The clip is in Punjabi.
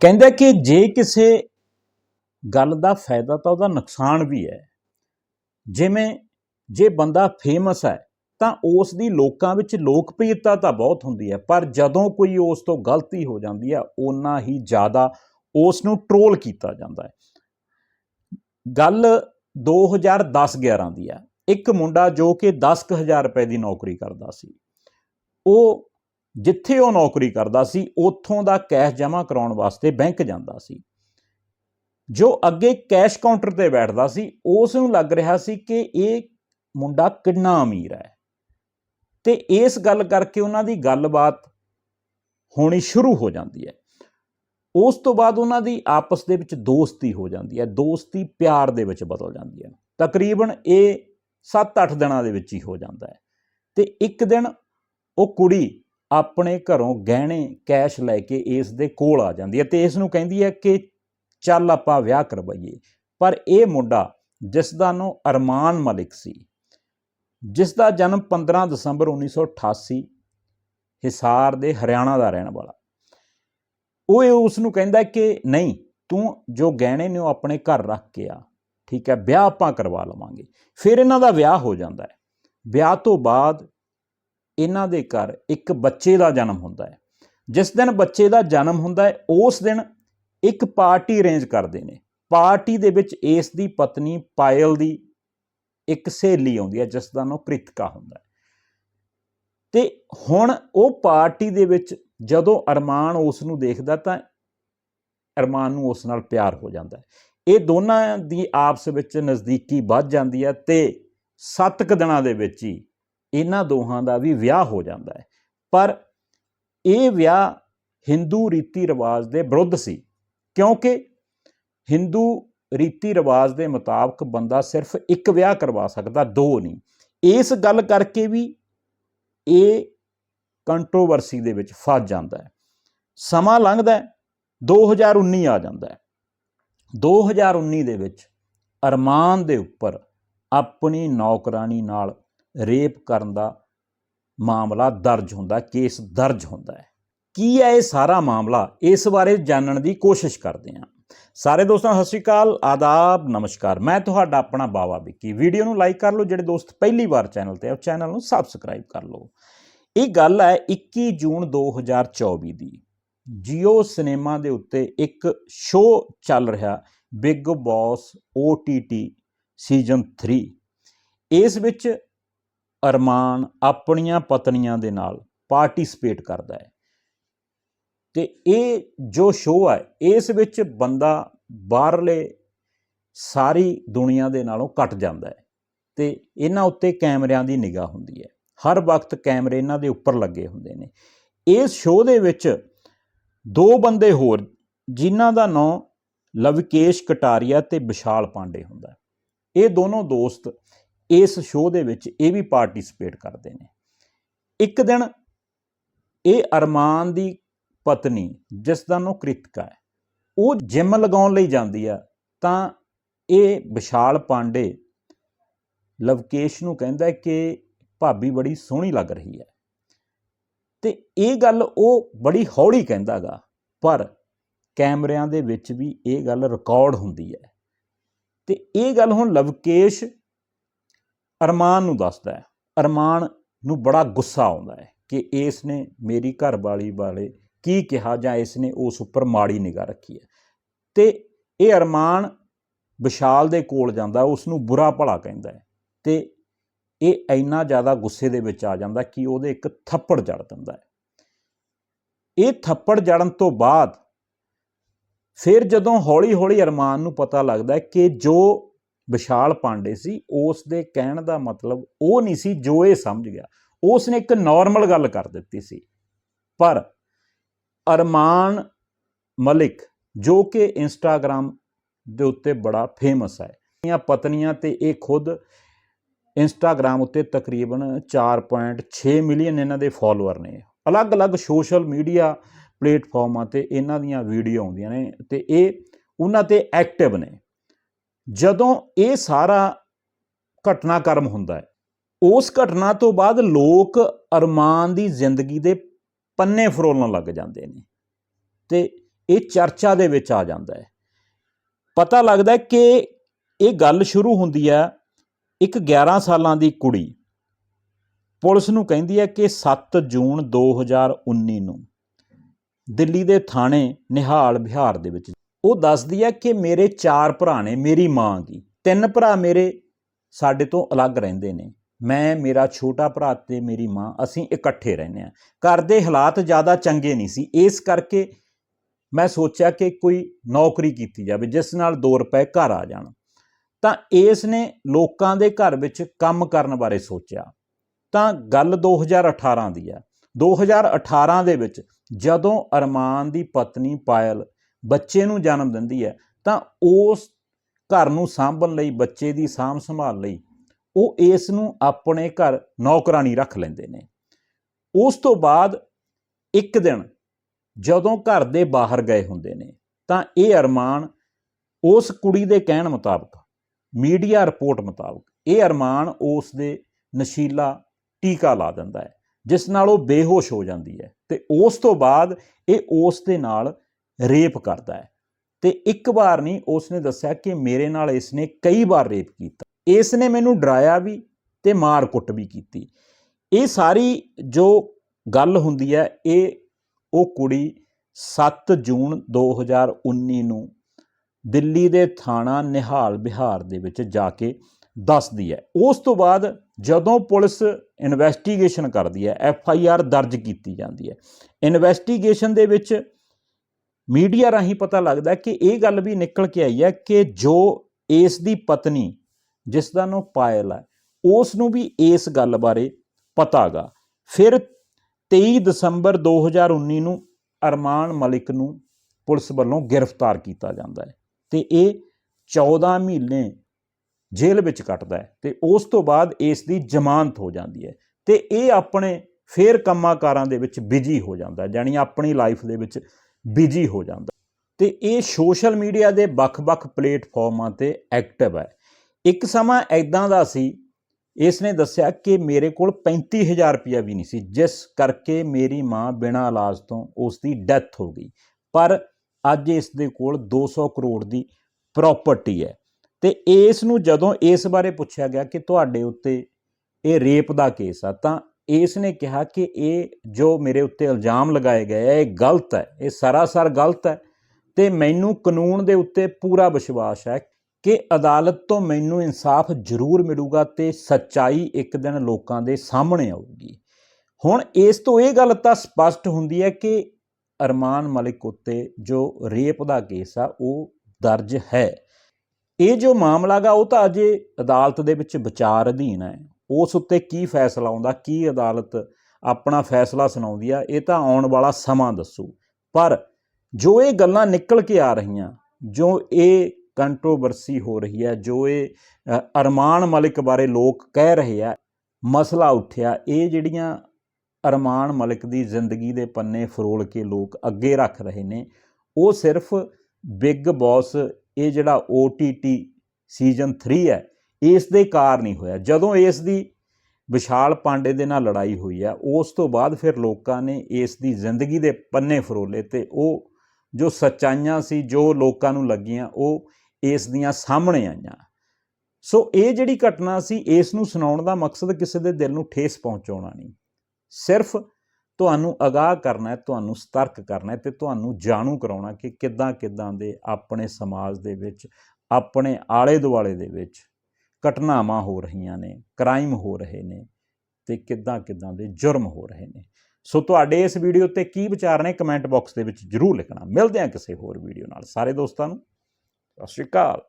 ਕਹਿੰਦਾ ਕਿ ਜੇ ਕਿਸੇ ਗੱਲ ਦਾ ਫਾਇਦਾ ਤਾਂ ਉਹਦਾ ਨੁਕਸਾਨ ਵੀ ਹੈ। ਜਿਵੇਂ ਜੇ ਬੰਦਾ ਫੇਮਸ ਹੈ, ਤਾਂ ਉਸ ਦੀ ਲੋਕਾਂ ਵਿੱਚ ਲੋਕਪ੍ਰਿਯਤਾ ਤਾਂ ਬਹੁਤ ਹੁੰਦੀ ਹੈ, ਪਰ ਜਦੋਂ ਕੋਈ ਉਸ ਤੋਂ ਗਲਤੀ ਹੋ ਜਾਂਦੀ ਹੈ, ਓਨਾ ਹੀ ਜ਼ਿਆਦਾ ਉਸ ਨੂੰ ਟਰੋਲ ਕੀਤਾ ਜਾਂਦਾ ਹੈ। ਗੱਲ 2010-11 ਦੀ ਹੈ। ਇੱਕ ਮੁੰਡਾ ਜੋ ਕਿ 10000 ਰੁਪਏ ਦੀ ਨੌਕਰੀ ਕਰਦਾ ਸੀ, ਉਹ ਜਿੱਥੇ ਉਹ ਨੌਕਰੀ ਕਰਦਾ ਸੀ, ਉੱਥੋਂ ਦਾ ਕੈਸ਼ ਜਮ੍ਹਾਂ ਕਰਾਉਣ ਵਾਸਤੇ ਬੈਂਕ ਜਾਂਦਾ ਸੀ। ਜੋ ਅੱਗੇ ਕੈਸ਼ ਕਾਊਂਟਰ ਤੇ ਬੈਠਦਾ ਸੀ, ਉਸ ਨੂੰ ਲੱਗ ਰਿਹਾ ਸੀ ਕਿ ਇਹ ਮੁੰਡਾ ਕਿੰਨਾ ਅਮੀਰ ਹੈ। ਤੇ ਇਸ ਗੱਲ ਕਰਕੇ ਉਹਨਾਂ ਦੀ ਗੱਲਬਾਤ ਹੋਣੀ ਸ਼ੁਰੂ ਹੋ ਜਾਂਦੀ ਹੈ। ਉਸ ਤੋਂ ਬਾਅਦ ਉਹਨਾਂ ਦੀ ਆਪਸ ਦੇ ਵਿੱਚ ਦੋਸਤੀ ਹੋ ਜਾਂਦੀ ਹੈ, ਦੋਸਤੀ ਪਿਆਰ ਦੇ ਵਿੱਚ ਬਦਲ ਜਾਂਦੀ ਹੈ। ਤਕਰੀਬਨ ਇਹ 7-8 ਦਿਨਾਂ ਦੇ ਵਿੱਚ ਹੀ ਹੋ ਜਾਂਦਾ ਹੈ। ਤੇ ਇੱਕ ਦਿਨ ਉਹ ਕੁੜੀ ਆਪਣੇ ਘਰੋਂ ਗਹਿਣੇ ਕੈਸ਼ ਲੈ ਕੇ ਇਸ ਦੇ ਕੋਲ ਆ ਜਾਂਦੀ ਹੈ ਤੇ ਇਸ ਨੂੰ ਕਹਿੰਦੀ ਹੈ ਕਿ ਚੱਲ ਆਪਾਂ ਵਿਆਹ ਕਰਵਾਈਏ। ਪਰ ਇਹ ਮੁੰਡਾ ਜਿਸ ਦਾ ਨਾਂ ਅਰਮਾਨ ਮਲਿਕ ਸੀ ਜਿਸ ਦਾ ਜਨਮ 15 ਦਸੰਬਰ 1988 ਹਿਸਾਰ ਦੇ ਹਰਿਆਣਾ ਦਾ ਰਹਿਣ ਵਾਲਾ। ਉਹ ਇਹ ਉਸ ਨੂੰ ਕਹਿੰਦਾ ਕਿ ਨਹੀਂ, ਤੂੰ ਜੋ ਗਹਿਣੇ ਨੇ ਉਹ ਆਪਣੇ ਘਰ ਰੱਖ ਕੇ ਆ, ਠੀਕ ਹੈ, ਵਿਆਹ ਆਪਾਂ ਕਰਵਾ ਲਵਾਂਗੇ। ਫਿਰ ਇਹਨਾਂ ਦਾ ਵਿਆਹ ਹੋ ਜਾਂਦਾ ਹੈ। ਵਿਆਹ ਤੋਂ ਬਾਅਦ ਇਹਨਾਂ ਦੇ ਘਰ ਇੱਕ ਬੱਚੇ ਦਾ ਜਨਮ ਹੁੰਦਾ ਹੈ। ਜਿਸ ਦਿਨ ਬੱਚੇ ਦਾ ਜਨਮ ਹੁੰਦਾ ਹੈ, ਉਸ ਦਿਨ ਇੱਕ ਪਾਰਟੀ ਅਰੇਂਜ ਕਰਦੇ ਨੇ। ਪਾਰਟੀ ਦੇ ਵਿੱਚ ਇਸ ਦੀ ਪਤਨੀ ਪਾਇਲ ਦੀ ਇੱਕ ਸਹੇਲੀ ਆਉਂਦੀ ਹੈ, ਜਿਸ ਦਾ ਨਾਮ ਕ੍ਰਿਤਿਕਾ ਹੁੰਦਾ ਹੈ। ਤੇ ਹੁਣ ਉਹ ਪਾਰਟੀ ਦੇ ਵਿੱਚ ਜਦੋਂ ਅਰਮਾਨ ਉਸ ਨੂੰ ਦੇਖਦਾ ਤਾਂ ਅਰਮਾਨ ਨੂੰ ਉਸ ਨਾਲ ਪਿਆਰ ਹੋ ਜਾਂਦਾ ਹੈ। ਇਹ ਦੋਨਾਂ ਦੀ ਆਪਸ ਵਿੱਚ ਨਜ਼ਦੀਕੀ ਵੱਧ ਜਾਂਦੀ ਹੈ ਤੇ 7 ਕੁ ਦਿਨਾਂ ਦੇ ਵਿੱਚ ਹੀ ਇਹਨਾਂ ਦੋਹਾਂ ਦਾ ਵੀ ਵਿਆਹ ਹੋ ਜਾਂਦਾ ਹੈ। ਪਰ ਇਹ ਵਿਆਹ ਹਿੰਦੂ ਰੀਤੀ ਰਿਵਾਜ ਦੇ ਵਿਰੁੱਧ ਸੀ, ਕਿਉਂਕਿ ਹਿੰਦੂ ਰੀਤੀ ਰਿਵਾਜ ਦੇ ਮੁਤਾਬਕ ਬੰਦਾ ਸਿਰਫ ਇੱਕ ਵਿਆਹ ਕਰਵਾ ਸਕਦਾ, ਦੋ ਨਹੀਂ। ਇਸ ਗੱਲ ਕਰਕੇ ਵੀ ਇਹ ਕੰਟਰੋਵਰਸੀ ਦੇ ਵਿੱਚ ਫਸ ਜਾਂਦਾ ਹੈ। ਸਮਾਂ ਲੰਘਦਾ ਹੈ 2019 ਆ ਜਾਂਦਾ ਹੈ। 2019 ਦੇ ਵਿੱਚ ਅਰਮਾਨ ਦੇ ਉੱਪਰ ਆਪਣੀ ਨੌਕਰਾਨੀ ਨਾਲ ਰੇਪ ਕਰਨ ਦਾ ਮਾਮਲਾ ਦਰਜ ਹੁੰਦਾ, ਕੇਸ ਦਰਜ ਹੁੰਦਾ ਹੈ। ਕੀ ਹੈ ਇਹ ਸਾਰਾ ਮਾਮਲਾ? ਇਸ ਬਾਰੇ ਜਾਣਨ ਦੀ ਕੋਸ਼ਿਸ਼ ਕਰਦੇ ਹਾਂ। ਸਾਰੇ ਦੋਸਤਾਂ, ਸਤਿ ਸ਼੍ਰੀ ਅਕਾਲ, ਆਦਾਬ, ਨਮਸਕਾਰ। ਮੈਂ ਤੁਹਾਡਾ ਆਪਣਾ ਬਾਵਾ ਵਿੱਕੀ। ਵੀਡੀਓ ਨੂੰ ਲਾਈਕ ਕਰ ਲਓ, ਜਿਹੜੇ ਦੋਸਤ ਪਹਿਲੀ ਵਾਰ ਚੈਨਲ ਤੇ ਆ, ਉਹ ਚੈਨਲ ਨੂੰ ਸਬਸਕ੍ਰਾਈਬ ਕਰ ਲਓ। ਇਹ ਗੱਲ ਹੈ 21 ਜੂਨ 2024 ਦੀ। ਜੀਓ ਸਿਨੇਮਾ ਦੇ ਉੱਤੇ ਇੱਕ ਸ਼ੋਅ ਚੱਲ ਰਿਹਾ, ਬਿਗ ਬੌਸ OTT ਸੀਜ਼ਨ 3 ਇਸ ਵਿੱਚ ਅਰਮਾਨ ਆਪਣੀਆਂ ਪਤਨੀਆਂ ਦੇ ਨਾਲ ਪਾਰਟਿਸਿਪੇਟ ਕਰਦਾ ਹੈ। ਤੇ ਇਹ ਜੋ ਸ਼ੋਅ ਹੈ, ਇਸ ਵਿੱਚ ਬੰਦਾ ਬਾਹਰਲੇ ਸਾਰੀ ਦੁਨੀਆ ਦੇ ਨਾਲੋਂ ਘਟ ਜਾਂਦਾ ਹੈ ਤੇ ਇਹਨਾਂ ਉੱਤੇ ਕੈਮਰਿਆਂ ਦੀ ਨਿਗਾਹ ਹੁੰਦੀ ਹੈ। ਹਰ ਵਕਤ ਕੈਮਰੇ ਇਹਨਾਂ ਦੇ ਉੱਪਰ ਲੱਗੇ ਹੁੰਦੇ ਨੇ। ਇਸ ਸ਼ੋਅ ਦੇ ਵਿੱਚ ਦੋ ਬੰਦੇ ਹੋਰ, ਜਿਨ੍ਹਾਂ ਦਾ ਨਾਮ ਲਵਕੇਸ਼ ਕਟਾਰੀਆ ਤੇ ਵਿਸ਼ਾਲ ਪਾਂਡੇ ਹੁੰਦਾ ਇਹ ਦੋਨੋਂ ਦੋਸਤ ਇਸ ਸ਼ੋਅ ਦੇ ਵਿੱਚ ਇਹ ਵੀ ਪਾਰਟਿਸਿਪੇਟ ਕਰਦੇ ਨੇ। ਇੱਕ ਦਿਨ ਇਹ ਅਰਮਾਨ ਦੀ ਪਤਨੀ, ਜਿਸ ਦਾ ਨਾਮ ਕ੍ਰਿਤਿਕਾ ਹੈ, ਉਹ ਜਿਮ ਲਗਾਉਣ ਲਈ ਜਾਂਦੀ ਆ, ਤਾਂ ਇਹ ਵਿਸ਼ਾਲ ਪਾਂਡੇ ਲਵਕੇਸ਼ ਨੂੰ ਕਹਿੰਦਾ ਕਿ ਭਾਬੀ ਬੜੀ ਸੋਹਣੀ ਲੱਗ ਰਹੀ ਹੈ। ਤੇ ਇਹ ਗੱਲ ਉਹ ਬੜੀ ਹੌਲੀ ਕਹਿੰਦਾਗਾ, ਪਰ ਕੈਮਰਿਆਂ ਦੇ ਵਿੱਚ ਵੀ ਇਹ ਗੱਲ ਰਿਕਾਰਡ ਹੁੰਦੀ ਹੈ। ਤੇ ਇਹ ਗੱਲ ਹੁਣ ਲਵਕੇਸ਼ ਅਰਮਾਨ ਨੂੰ ਦੱਸਦਾ ਹੈ, ਅਰਮਾਨ ਨੂੰ ਬੜਾ ਗੁੱਸਾ ਆਉਂਦਾ ਹੈ ਕਿ ਇਸ ਨੇ ਮੇਰੀ ਘਰਵਾਲੀ ਵਾਲੇ ਕੀ ਕਿਹਾ ਜਾਂ ਇਸ ਨੇ ਉਸ ਉੱਪਰ ਮਾੜੀ ਨਿਗਾਹ ਰੱਖੀ ਹੈ। ਤੇ ਇਹ ਅਰਮਾਨ ਵਿਸ਼ਾਲ ਦੇ ਕੋਲ ਜਾਂਦਾ ਉਸ ਨੂੰ ਬੁਰਾ ਭਲਾ ਕਹਿੰਦਾ ਹੈ ਤੇ ਇਹ ਇੰਨਾ ਜ਼ਿਆਦਾ ਗੁੱਸੇ ਦੇ ਵਿੱਚ ਆ ਜਾਂਦਾ ਕਿ ਉਹਦੇ ਇੱਕ ਥੱਪੜ ਜੜ ਦਿੰਦਾ ਹੈ। ਇਹ ਥੱਪੜ ਜੜਨ ਤੋਂ ਬਾਅਦ ਫਿਰ ਜਦੋਂ ਹੌਲੀ-ਹੌਲੀ ਅਰਮਾਨ ਨੂੰ ਪਤਾ ਲੱਗਦਾ ਕਿ ਜੋ ਵਿਸ਼ਾਲ ਪਾਂਡੇ ਸੀ, ਉਸ ਦੇ ਕਹਿਣ ਦਾ ਮਤਲਬ ਉਹ ਨਹੀਂ ਸੀ ਜੋ ਇਹ ਸਮਝ ਗਿਆ। ਉਸ ਨੇ ਇੱਕ ਨਾਰਮਲ ਗੱਲ ਕਰ ਦਿੱਤੀ ਸੀ। ਪਰ ਅਰਮਾਨ ਮਲਿਕ, ਜੋ ਕਿ ਇੰਸਟਾਗ੍ਰam ਦੇ ਉੱਤੇ ਬੜਾ ਫੇਮਸ ਹੈ ਇਹ ਪਤਨੀਆਂ ਤੇ ਇਹ ਖੁਦ ਇੰਸਟਾਗ੍ਰam ਉੱਤੇ ਤਕਰੀਬਨ 4.6 ਮਿਲੀਅਨ ਇਹਨਾਂ ਦੇ ਫਾਲੋਅਰ ਨੇ। ਅਲੱਗ-ਅਲੱਗ ਸੋਸ਼ਲ ਮੀਡੀਆ ਪਲੇਟਫਾਰਮਾਂ ਤੇ ਇਹਨਾਂ ਦੀਆਂ ਵੀਡੀਓ ਆਉਂਦੀਆਂ ਨੇ ਤੇ ਇਹ ਉਹਨਾਂ ਤੇ ਐਕਟਿਵ ਨੇ। ਜਦੋਂ ਇਹ ਸਾਰਾ ਘਟਨਾਕ੍ਰਮ ਹੁੰਦਾ ਹੈ, ਉਸ ਘਟਨਾ ਤੋਂ ਬਾਅਦ ਲੋਕ ਅਰਮਾਨ ਦੀ ਜ਼ਿੰਦਗੀ ਦੇ ਪੰਨੇ ਫਰੋਲਣ ਲੱਗ ਜਾਂਦੇ ਨੇ ਤੇ ਇਹ ਚਰਚਾ ਦੇ ਵਿੱਚ ਆ ਜਾਂਦਾ ਹੈ। ਪਤਾ ਲੱਗਦਾ ਕਿ ਇਹ ਗੱਲ ਸ਼ੁਰੂ ਹੁੰਦੀ ਹੈ ਇੱਕ 11 ਸਾਲਾਂ ਦੀ ਕੁੜੀ। ਪੁਲਿਸ ਨੂੰ ਕਹਿੰਦੀ ਹੈ ਕਿ 7 ਜੂਨ 2019 ਨੂੰ ਦਿੱਲੀ ਦੇ ਥਾਣੇ ਨਿਹਾਲ ਬਿਹਾਰ ਦੇ ਵਿੱਚ ਉਹ ਦੱਸਦੀ ਹੈ ਕਿ ਮੇਰੇ ਚਾਰ ਭਰਾ ਨੇ ਮੇਰੀ ਮਾਂ ਕੀ ਤਿੰਨ ਭਰਾ ਮੇਰੇ ਸਾਡੇ ਤੋਂ ਅਲੱਗ ਰਹਿੰਦੇ ਨੇ। ਮੈਂ, ਮੇਰਾ ਛੋਟਾ ਭਰਾ ਤੇ ਮੇਰੀ ਮਾਂ, ਅਸੀਂ ਇਕੱਠੇ ਰਹਿੰਦੇ ਆ ਘਰ ਦੇ ਹਾਲਾਤ ਜ਼ਿਆਦਾ ਚੰਗੇ ਨਹੀਂ ਸੀ। ਇਸ ਕਰਕੇ ਮੈਂ ਸੋਚਿਆ ਕਿ ਕੋਈ ਨੌਕਰੀ ਕੀਤੀ ਜਾਵੇ, ਜਿਸ ਨਾਲ 2 ਰੁਪਏ ਘਰ ਆ ਜਾਣ। ਤਾਂ ਇਸ ਨੇ ਲੋਕਾਂ ਦੇ ਘਰ ਵਿੱਚ ਕੰਮ ਕਰਨ ਬਾਰੇ ਸੋਚਿਆ। ਤਾਂ ਗੱਲ 2018 ਦੀ ਆ। 2018 ਦੇ ਵਿੱਚ ਜਦੋਂ ਅਰਮਾਨ ਦੀ ਪਤਨੀ ਪਾਇਲ ਬੱਚੇ ਨੂੰ ਜਨਮ ਦਿੰਦੀ ਹੈ, ਤਾਂ ਉਸ ਘਰ ਨੂੰ ਸਾਂਭਣ ਲਈ, ਬੱਚੇ ਦੀ ਸਾਂਭ ਸੰਭਾਲ ਲਈ ਉਹ ਇਸ ਨੂੰ ਆਪਣੇ ਘਰ ਨੌਕਰਾਨੀ ਰੱਖ ਲੈਂਦੇ ਨੇ। ਉਸ ਤੋਂ ਬਾਅਦ ਇੱਕ ਦਿਨ ਜਦੋਂ ਘਰ ਦੇ ਬਾਹਰ ਗਏ ਹੁੰਦੇ ਨੇ, ਤਾਂ ਇਹ ਅਰਮਾਨ ਉਸ ਕੁੜੀ ਦੇ ਕਹਿਣ ਮੁਤਾਬਕ, ਮੀਡੀਆ ਰਿਪੋਰਟ ਮੁਤਾਬਕ, ਇਹ ਅਰਮਾਨ ਉਸ ਦੇ ਨਸ਼ੀਲਾ ਟੀਕਾ ਲਾ ਦਿੰਦਾ ਹੈ, ਜਿਸ ਨਾਲ ਉਹ ਬੇਹੋਸ਼ ਹੋ ਜਾਂਦੀ ਹੈ ਤੇ ਉਸ ਤੋਂ ਬਾਅਦ ਇਹ ਉਸ ਦੇ ਨਾਲ ਰੇਪ ਕਰਦਾ ਹੈ। ਤੇ ਇੱਕ ਵਾਰ ਨਹੀਂ ਉਸ ਨੇ ਦੱਸਿਆ ਕਿ ਮੇਰੇ ਨਾਲ ਇਸ ਨੇ ਕਈ ਵਾਰ ਰੇਪ ਕੀਤਾ। ਇਸ ਨੇ ਮੈਨੂੰ ਡਰਾਇਆ ਵੀ ਤੇ ਮਾਰ ਕੁੱਟ ਵੀ ਕੀਤੀ। ਇਹ ਸਾਰੀ ਜੋ ਗੱਲ ਹੁੰਦੀ ਹੈ, ਇਹ ਉਹ ਕੁੜੀ 7 ਜੂਨ 2019 ਨੂੰ ਦਿੱਲੀ ਦੇ ਥਾਣਾ ਨਿਹਾਲ ਬਿਹਾਰ ਦੇ ਵਿੱਚ ਜਾ ਕੇ ਦੱਸਦੀ ਹੈ। ਉਸ ਤੋਂ ਬਾਅਦ ਜਦੋਂ ਪੁਲਿਸ ਇਨਵੈਸਟੀਗੇਸ਼ਨ ਕਰਦੀ ਹੈ, ਐਫ ਆਈ ਆਰ ਦਰਜ ਕੀਤੀ ਜਾਂਦੀ ਹੈ। ਇਨਵੈਸਟੀਗੇਸ਼ਨ ਦੇ ਵਿੱਚ ਮੀਡੀਆ ਰਾਹੀਂ ਪਤਾ ਲੱਗਦਾ ਕਿ ਇਹ ਗੱਲ ਵੀ ਨਿਕਲ ਕੇ ਆਈ ਹੈ ਕਿ ਜੋ ਇਸ ਦੀ ਪਤਨੀ ਜਿਸ ਦਾ ਨਾਮ ਪਾਇਲ ਹੈ ਉਸ ਨੂੰ ਵੀ ਇਸ ਗੱਲ ਬਾਰੇ ਪਤਾਗਾ ਫਿਰ 23 ਦਸੰਬਰ 2019 ਨੂੰ ਅਰਮਾਨ ਮਲਿਕ ਨੂੰ ਪੁਲਿਸ ਵੱਲੋਂ ਗ੍ਰਿਫਤਾਰ ਕੀਤਾ ਜਾਂਦਾ ਹੈ ਤੇ ਇਹ 14 ਮਹੀਨੇ ਜੇਲ੍ਹ ਵਿੱਚ ਕੱਟਦਾ ਹੈ ਤੇ ਉਸ ਤੋਂ ਬਾਅਦ ਇਸ ਦੀ ਜ਼ਮਾਨਤ ਹੋ ਜਾਂਦੀ ਹੈ ਤੇ ਇਹ ਆਪਣੇ ਫੇਰ ਕੰਮਾਂ-ਕਾਰਾਂ ਦੇ ਵਿੱਚ ਬਿਜ਼ੀ ਹੋ ਜਾਂਦਾ ਹੈ ਜਾਨੀ ਆਪਣੀ ਲਾਈਫ ਦੇ ਵਿੱਚ ਬਿਜ਼ੀ ਹੋ ਜਾਂਦਾ। ਤੇ ਇਹ ਸੋਸ਼ਲ ਮੀਡੀਆ ਦੇ ਵੱਖ-ਵੱਖ ਪਲੇਟਫਾਰਮਾਂ ਤੇ ਐਕਟਿਵ ਹੈ। ਇੱਕ ਸਮਾਂ ਐਦਾਂ ਦਾ ਸੀ ਇਸ ਨੇ ਦੱਸਿਆ ਕਿ ਮੇਰੇ ਕੋਲ 35000 ਰੁਪਇਆ ਵੀ ਨਹੀਂ ਸੀ, ਜਿਸ ਕਰਕੇ ਮੇਰੀ ਮਾਂ ਬਿਨਾਂ ਇਲਾਜ ਤੋਂ ਉਸ ਦੀ ਡੈਥ ਹੋ ਗਈ। ਪਰ ਅੱਜ ਇਸ ਦੇ ਕੋਲ 200 ਕਰੋੜ ਦੀ ਪ੍ਰਾਪਰਟੀ ਹੈ। ਤੇ ਇਸ ਨੂੰ ਜਦੋਂ ਇਸ ਬਾਰੇ ਪੁੱਛਿਆ ਗਿਆ ਕਿ ਤੁਹਾਡੇ ਉੱਤੇ ਇਹ ਰੇਪ ਦਾ ਕੇਸ ਆ, ਤਾਂ ਇਸ ਨੇ ਕਿਹਾ ਕਿ ਇਹ ਜੋ ਮੇਰੇ ਉੱਤੇ ਇਲਜ਼ਾਮ ਲਗਾਏ ਗਏ ਹੈ ਇਹ ਗਲਤ ਹੈ, ਇਹ ਸਰਾਸਰ ਗਲਤ ਹੈ ਤੇ ਮੈਨੂੰ ਕਾਨੂੰਨ ਦੇ ਉੱਤੇ ਪੂਰਾ ਵਿਸ਼ਵਾਸ ਹੈ ਕਿ ਅਦਾਲਤ ਤੋਂ ਮੈਨੂੰ ਇਨਸਾਫ ਜ਼ਰੂਰ ਮਿਲੂਗਾ ਤੇ ਸੱਚਾਈ ਇੱਕ ਦਿਨ ਲੋਕਾਂ ਦੇ ਸਾਹਮਣੇ ਆਊਗੀ। ਹੁਣ ਇਸ ਤੋਂ ਇਹ ਗੱਲ ਤਾਂ ਸਪਸ਼ਟ ਹੁੰਦੀ ਹੈ ਕਿ ਅਰਮਾਨ ਮਲਿਕ ਉੱਤੇ ਜੋ ਰੇਪ ਦਾ ਕੇਸ ਆ, ਉਹ ਦਰਜ ਹੈ। ਇਹ ਜੋ ਮਾਮਲਾ ਗਾ, ਉਹ ਤਾਂ ਅਜੇ ਅਦਾਲਤ ਦੇ ਵਿੱਚ ਵਿਚਾਰ ਅਧੀਨ ਹੈ। ਉਸ ਉੱਤੇ ਕੀ ਫੈਸਲਾ ਆਉਂਦਾ, ਕੀ ਅਦਾਲਤ ਆਪਣਾ ਫੈਸਲਾ ਸੁਣਾਉਂਦੀ ਆ, ਇਹ ਤਾਂ ਆਉਣ ਵਾਲਾ ਸਮਾਂ ਦੱਸੂ। ਪਰ ਜੋ ਇਹ ਗੱਲਾਂ ਨਿਕਲ ਕੇ ਆ ਰਹੀਆਂ, ਜੋ ਇਹ ਕੰਟਰੋਵਰਸੀ ਹੋ ਰਹੀ ਹੈ, ਜੋ ਇਹ ਅਰਮਾਨ ਮਲਿਕ ਬਾਰੇ ਲੋਕ ਕਹਿ ਰਹੇ ਆ, ਮਸਲਾ ਉੱਠਿਆ, ਇਹ ਜਿਹੜੀਆਂ ਅਰਮਾਨ ਮਲਿਕ ਦੀ ਜ਼ਿੰਦਗੀ ਦੇ ਪੰਨੇ ਫਰੋਲ ਕੇ ਲੋਕ ਅੱਗੇ ਰੱਖ ਰਹੇ ਨੇ, ਉਹ ਸਿਰਫ ਬਿਗ ਬੌਸ, ਇਹ ਜਿਹੜਾ OTT ਸੀਜ਼ਨ 3 ਹੈ ਇਸ ਦੇ ਕਾਰ ਨਹੀਂ ਹੋਇਆ। ਜਦੋਂ ਇਸ ਦੀ ਵਿਸ਼ਾਲ ਪਾਂਡੇ ਦੇ ਨਾਲ ਲੜਾਈ ਹੋਈ ਆ, ਉਸ ਤੋਂ ਬਾਅਦ ਫਿਰ ਲੋਕਾਂ ਨੇ ਇਸ ਦੀ ਜ਼ਿੰਦਗੀ ਦੇ ਪੰਨੇ ਫਰੋਲੇ ਤੇ ਉਹ ਜੋ ਸੱਚਾਈਆਂ ਸੀ, ਜੋ ਲੋਕਾਂ ਨੂੰ ਲੱਗੀਆਂ, ਉਹ ਇਸ ਦੀਆਂ ਸਾਹਮਣੇ ਆਈਆਂ। ਸੋ ਇਹ ਜਿਹੜੀ ਘਟਨਾ ਸੀ, ਇਸ ਨੂੰ ਸੁਣਾਉਣ ਦਾ ਮਕਸਦ ਕਿਸੇ ਦੇ ਦਿਲ ਨੂੰ ਠੇਸ ਪਹੁੰਚਾਉਣਾ ਨਹੀਂ। ਸਿਰਫ ਤੁਹਾਨੂੰ ਅਗਾਹ ਕਰਨਾ ਹੈ, ਤੁਹਾਨੂੰ ਸਤਰਕ ਕਰਨਾ ਹੈ ਤੇ ਤੁਹਾਨੂੰ ਜਾਣੂ ਕਰਾਉਣਾ ਕਿ ਕਿੱਦਾਂ ਕਿੱਦਾਂ ਦੇ ਆਪਣੇ ਸਮਾਜ ਦੇ ਵਿੱਚ, ਆਪਣੇ ਆਲੇ ਦੁਆਲੇ ਦੇ ਵਿੱਚ ਘਟਨਾਵਾਂ ਹੋ ਰਹੀਆਂ ਨੇ ਕ੍ਰਾਈਮ ਹੋ ਰਹੇ ਨੇ ਤੇ ਕਿੱਦਾਂ ਕਿੱਦਾਂ ਦੇ ਜੁਰਮ ਹੋ ਰਹੇ ਨੇ। ਸੋ ਤੁਹਾਡੇ ਇਸ ਵੀਡੀਓ ਤੇ ਕੀ ਵਿਚਾਰ ਨੇ ਕਮੈਂਟ ਬਾਕਸ ਦੇ ਵਿੱਚ ਜਰੂਰ ਲਿਖਣਾ। ਮਿਲਦੇ ਹਾਂ ਕਿਸੇ ਹੋਰ ਵੀਡੀਓ ਨਾਲ। ਸਾਰੇ ਦੋਸਤਾਂ ਨੂੰ, ਸਤਿ ਸ਼੍ਰੀ ਅਕਾਲ।